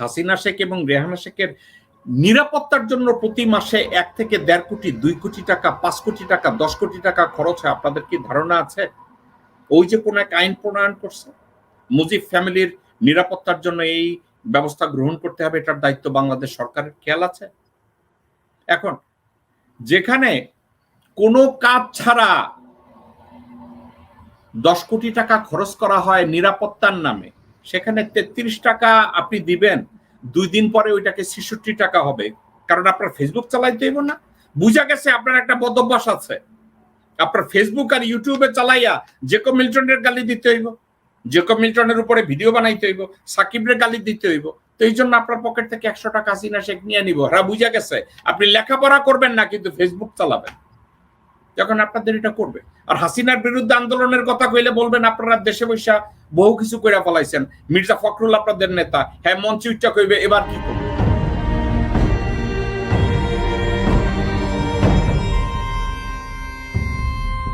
হাসিনা শেখ এবং রেহানা শেখের নিরাপত্তার জন্য প্রতি মাসে এক থেকে দেড় কোটি, দুই কোটি টাকা, পাঁচ কোটি টাকা, দশ কোটি টাকা খরচ হয়। আপনাদের কি ধারণা আছে? ওই যে কোন এক আইন প্রণয়ন করছে? মুজিব ফ্যামিলির নিরাপত্তার জন্য এই ব্যবস্থা গ্রহণ করতে হবে, এটার দায়িত্ব বাংলাদেশ সরকারের। খেয়াল আছে? এখন, যেখানে কোনো কাজ ছাড়া দশ কোটি টাকা খরচ করা হয় নিরাপত্তার নামে সেখানে তেত্রিশ টাকা আপনি দিবেন, দুই দিন পরে ওইটাকে ছেষট্টি টাকা হবে। কারণ আপনার ফেসবুক চালাইতে হইব না। বুঝা গেছে আপনার একটা বদভ্যাস আছে। আপনার ফেসবুক আর ইউটিউবে চালাইয়া জেকো মিল্টনের গালি দিতে হইব জেকো মিল্টনের উপরে ভিডিও বানাইতে হইব, সাকিবের গালি দিতে হইব। তো এই জন্য আপনার পকেট থেকে একশো টাকা হাসিনা শেখ নিয়ে নিব। হ্যাঁ বুঝা গেছে। আপনি লেখাপড়া করবেন না, কিন্তু ফেসবুক চালাবেন। যখন আপনাদের এটা করবে। আর হাসিনার বিরুদ্ধে আন্দোলনের কথা কইলে বলবেন, আপনারা দেশে বৈশা বহু কিছু কইরা ফলাইছেন। মির্জা ফখরুল আপনাদের নেতা। হ্যাঁ মঞ্চে উচ্চা কইবে এবার কি